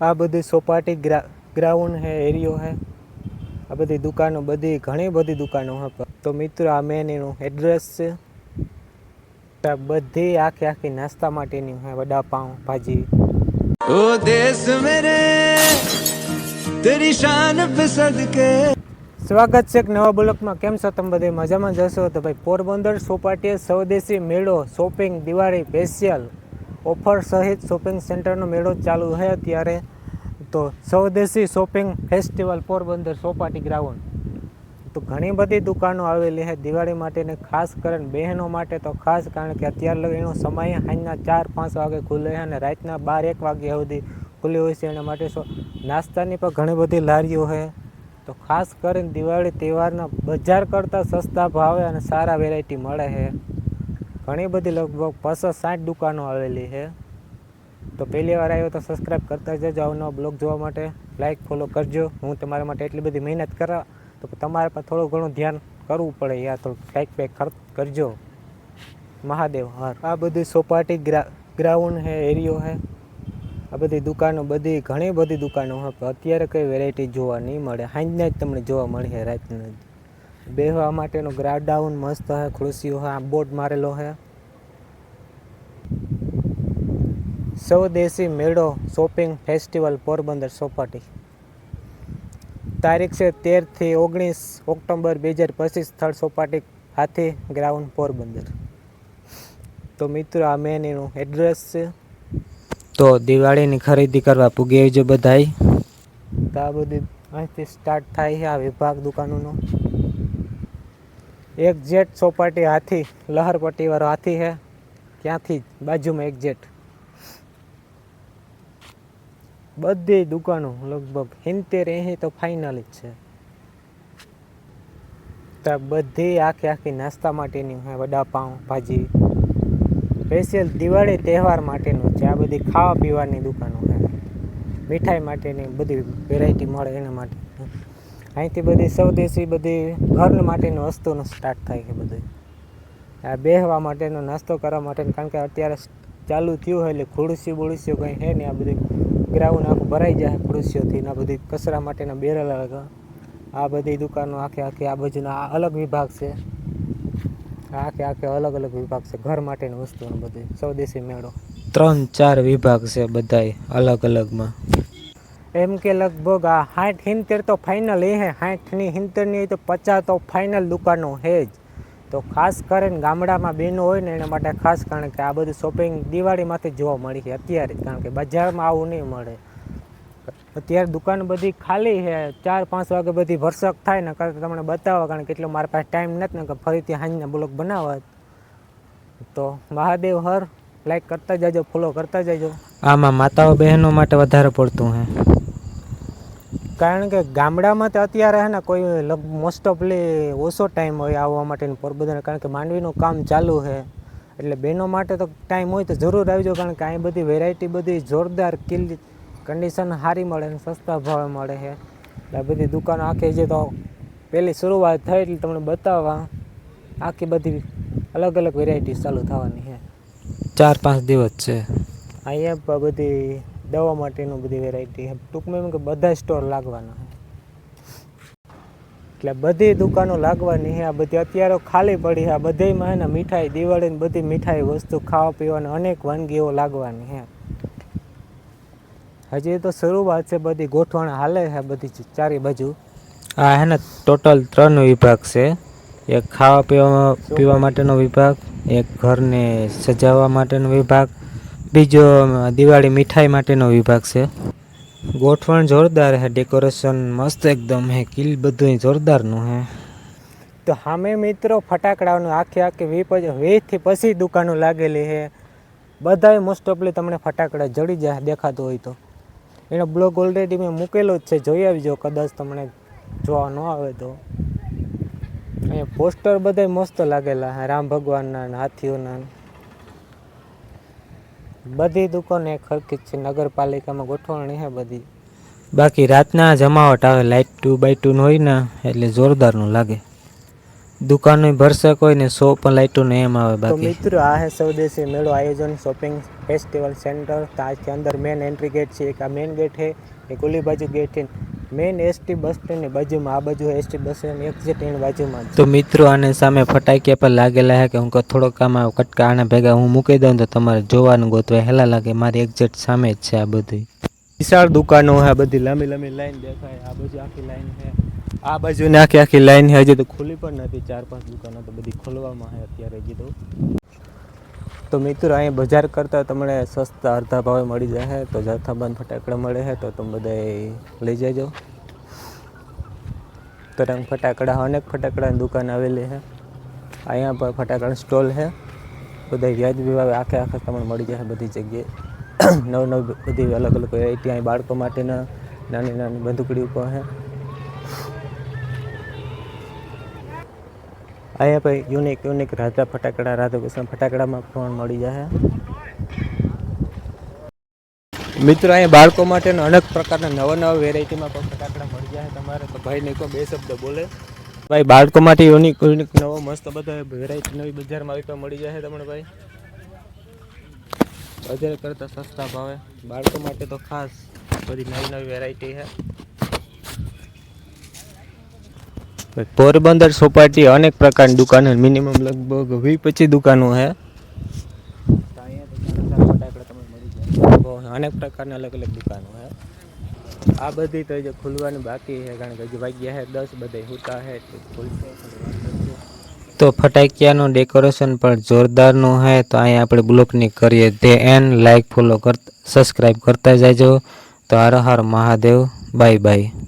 આ બધી સોપાટી ગ્રાઉન્ડ હે એરિયો હે. આ બધી દુકાનો બધી ઘણી બધી દુકાનો હે. તો મિત્રો આ મેન એનું એડ્રેસ છે. બધી આખી આખી નાસ્તા માટેની હે વડાપાઉં ભાજી. ઓ દેશ મેરે તેરી શાન પે સદકે સ્વાગત છે એક નવા બ્લોકમાં. કેમ છો તમે બધે? મજામાં જશો તો ભાઈ પોરબંદર સોપાટીએ સ્વદેશી મેળો શોપિંગ દિવાળી સ્પેશિયલ ઓફર સહિત શોપિંગ સેન્ટરનો મેળો ચાલુ છે ત્યારે તો સ્વદેશી shopping festival Porbandar Chowpatty ground. તો ઘણી બધી દુકાનો આવેલી છે. દિવાળી માટેને ખાસ કરીને બહેનો માટે તો ખાસ કારણ કે અત્યારે એનો સમય સાંજના ચાર પાંચ વાગે ખુલે છે અને રાતના બાર એક વાગ્યા સુધી ખુલ્લી હોય છે. એના માટે નાસ્તાની પણ ઘણી બધી લારીઓ છે. તો ખાસ કરીને દિવાળી તહેવારના બજાર કરતાં સસ્તા ભાવે અને સારા વેરાયટી મળે છે. ઘણી બધી લગભગ પચાસ સાઠ દુકાનો આવેલી છે. તો પહેલી વાર આવ્યો તો સબસ્ક્રાઈબ કરતા જજો આવનો બ્લોગ જોવા માટે. લાઈક ફોલો કરજો. હું તમારા માટે એટલી બધી મહેનત કરા તો તમારે પણ થોડું ઘણું ધ્યાન કરવું પડે. યાર થોડું લાઈક પેક કરજો. મહાદેવ, હર. આ બધી સોપાટી ગ્રા ગ્રાઉન્ડ હે એરિયો હે આ બધી દુકાનો બધી, ઘણી બધી દુકાનો હે અત્યારે કઈ વેરાયટી જોવા નહીં મળે. સાંજના જ તમને જોવા મળે રાતના જ. બેહવા માટેનો ગ્રાઉન્ડ મસ્ત હે ખુરશીઓ હે બોર્ડ મારેલો હે સ્વદેશી મેળો શોપિંગ ફેસ્ટિવલ પોરબંદર સોપાટી. તારીખ છે તેરથી ઓગણીસ ઓક્ટોબર બે હજાર પચીસ સ્થળ સોપાટી હાથી ગ્રાઉન્ડ પોરબંદર. તો મિત્રો, આ મેન એનું એડ્રેસ છે. તો દિવાળીની ખરીદી કરવા પૂગી આવજો બધાય. તો આ બધી અહીંથી સ્ટાર્ટ થાય છે આ વિભાગ દુકાનોનો. એક જેટ સોપાટી હાથી લહરપટ્ટીવાળો હાથી છે. ત્યાંથી જ બાજુમાં એક જેટ. બધી દુકાનો લગભગ હિંતેર એંસી તો ફાઇનલ જ છે. તો બધી આખી આખી નાસ્તા માટેની વડાપાઉં, ભાજી. સ્પેશિયલ દિવાળી તહેવાર માટેનું છે. આ બધી ખાવા પીવાની દુકાનો છે. મીઠાઈ માટેની બધી વેરાયટી મળે એના માટે. અહીંથી બધી સ્વદેશી બધી ઘર માટેની વસ્તુનું સ્ટાર્ટ થાય છે બધું. આ બેહવા માટેનો, નાસ્તો કરવા માટેનું, કારણ કે અત્યારે ચાલુ થયું હોય એટલે ખુરશી બુરશીઓ કંઈ છે ને આ બધી ગ્રાઉન્ડ આખું ભરાઈ જાય ખુરશીઓથી ને આ બધી કચરા માટેના બેરલ અલગ આ બધી દુકાનો આખે આખી આ બાજુના આ અલગ વિભાગ છે. આખે આખે અલગ અલગ વિભાગ છે ઘર માટેની વસ્તુઓ બધી. સ્વદેશી મેળો. ત્રણ ચાર વિભાગ છે બધાય અલગ અલગમાં. એમ કે લગભગ આ સાઠ સિત્તેર તો ફાઇનલ એ હે સાઠની સિત્તેરની તો પચાસ તો ફાઇનલ દુકાનો હે જ. તો ખાસ કરીને ગામડામાં બહેનો હોય ને એના માટે ખાસ કારણ કે આ બધું શોપિંગ દિવાળીમાંથી જોવા મળી છે અત્યારે કારણ કે બજારમાં આવું નહીં મળે. અત્યારે દુકાન બધી ખાલી છે, ચાર પાંચ વાગે બધી ભરસક થાય ને કરતાં તમને બતાવવા કારણ કે એટલો મારા પાસે ટાઈમ નથી ને કે ફરીથી સાંજના બ્લોક બનાવવા તો મહાદેવ હર લાઈક કરતા જજો ફોલો કરતા જજો. આમાં માતાઓ બહેનો માટે વધારે પડતું હે. કારણ કે ગામડામાં તો અત્યારે હે ને કોઈ મોસ્ટ ઓફલી ઓછો ટાઈમ હોય આવવા માટેનું પોરબંદર કારણ કે માંડવીનું કામ ચાલુ છે એટલે બહેનો માટે તો ટાઈમ હોય તો જરૂર આવજો કારણ કે અહીં બધી વેરાયટી બધી જોરદાર કિલ્લી કન્ડિશન સારી મળે અને સસ્તા ભાવે મળે છે એટલે બધી દુકાનો આખી જે તો પહેલી શરૂઆત થઈ એટલે તમને બતાવવા. આખી બધી અલગ અલગ વેરાયટી ચાલુ થવાની છે ચાર પાંચ દિવસ છે. અહીંયા બધી દવા માટેનું બધી વેરાયટી ટૂંકમાં એમ કે બધા સ્ટોર લાગવાના એટલે બધી દુકાનો લાગવાની છે. આ બધી અત્યારે ખાલી પડી છે. આ બધીમાં એના મીઠાઈ દિવાળીની બધી મીઠાઈ વસ્તુ ખાવા પીવાની અનેક વાનગીઓ લાગવાની છે. હજી તો શરૂઆત છે બધી. ગોઠવણ હાલે છે બધી ચારે બાજુ. આ હે ને ટોટલ ત્રણ વિભાગ છે. એક ખાવા પીવા પીવા માટેનો વિભાગ એક ઘરને સજાવવા માટેનો વિભાગ બીજો દિવાળી મીઠાઈ માટેનો વિભાગ છે. ગોઠવણ જોરદાર હે, ડેકોરેશન મસ્ત એકદમ હે, કિલ બધું જોરદારનું હે. તો સામે મિત્રો ફટાકડાનું આખી આખી વી વીસથી પછી દુકાનો લાગેલી છે બધાય મોસ્ટ ઓફલી તમને ફટાકડા જડી જાય દેખાતું હોય તો. એનો બ્લોગ ઓલરેડી મેં મૂકેલો જ છે, જોઈ આવજો, કદાચ તમને જોવા ન આવે તો. અહીંયા પોસ્ટર બધાય મસ્ત લાગેલા રામ ભગવાનના હાથીઓના. બધી દુકાનો એક છે નગરપાલિકામાં ગોઠવણી છે બધી. બાકી રાતના જમાવટ આવે લાઇટ ટુ બાય ટુ હોય ને એટલે જોરદારનું લાગે. દુકાનો ભરસક હોય ને સો પણ લાઇટો ને એમ આવે બાકી. મિત્રો આ હે સ્વદેશી મેળો આયોજન શોપિંગ ફેસ્ટિવલ સેન્ટર. તાજથી અંદર મેન એન્ટ્રી ગેટ છે એક આ મેન ગેટ છે એક ઓલી બાજુ ગેટ છે. મેન એસટી બસ સ્ટેન્ડની બાજુમાં આ બાજુ એસટી બસ સ્ટેન્ડ એક્ઝેક્ટ એની બાજુમાં તો મિત્રો આને સામે ફટાકિયા પર લાગેલા છે કે હું થોડોક આમાં કટકા આને ભેગા હું મૂકી દઉં તો તમારે જોવાનું ગોતવાય હેલા લાગે મારી એક્ઝેક્ટ સામે જ છે આ બધી વિશાળ દુકાનો છે બધી લાંબી લાંબી લાઈન દેખાય. આ બાજુ આખી લાઈન છે આ બાજુ ને આખી આખી લાઈન છે હજી તો ખુલી પણ નથી. ચાર પાંચ દુકાનો તો બધી ખોલવામાં છે અત્યારે હજી તો. તો મિત્રો અહીં બજાર કરતાં તમને સસ્તા અડધા ભાવે મળી જશે તો જથ્થાબંધ ફટાકડા મળે છે તો તમે બધા લઈ જજો. તરંગ ફટાકડા, અનેક ફટાકડાની દુકાન આવેલી છે અહીંયા પણ ફટાકડા સ્ટોલ છે બધા વ્યાજબી ભાવે આખે આખે તમને મળી જશે બધી જગ્યાએ. નવ નવ બધી અલગ અલગ વેરાયટી અહીં બાળકો માટેના, નાની નાની બંદૂકડી ઉપર છે અહીંયા પછી યુનિક યુનિક રાધા ફટાકડા રાધા કૃષ્ણ ફટાકડામાં પણ મળી જશે મિત્રો, અહીંયા બાળકો માટેના અનેક પ્રકારના નવા નવા વેરાયટીમાં પણ ફટાકડા મળી જાય. તમારે તો ભાઈને કહો બે શબ્દ બોલે. ભાઈ બાળકો માટે યુનિક યુનિક નવો મસ્ત બધા વેરાયટી નવી બજારમાં આવી પણ મળી જશે તમને ભાઈ. બજાર કરતાં સસ્તા ભાવે. બાળકો માટે તો ખાસ બધી નવી નવી વેરાયટી છે. પોરબંદર સોપાટી અનેક પ્રકારની દુકાનો મિનિમમ લગભગ વી પચીસ દુકાનો બહુ અનેક પ્રકારની અલગ અલગ દુકાનો છે આ બધી તો જે ખુલવાની બાકી છે કારણ કે હજી વાગ્યા છે દસ બધા હોતા છે તો ફટાકિયાનું ડેકોરેશન પણ જોરદારનું છે તો અહીંયા આપણે બ્લોકની કરીએ તે એન લાઈક ફોલો કરતા સબસ્ક્રાઈબ કરતા જાજો. તો હર હર મહાદેવ બાય બાય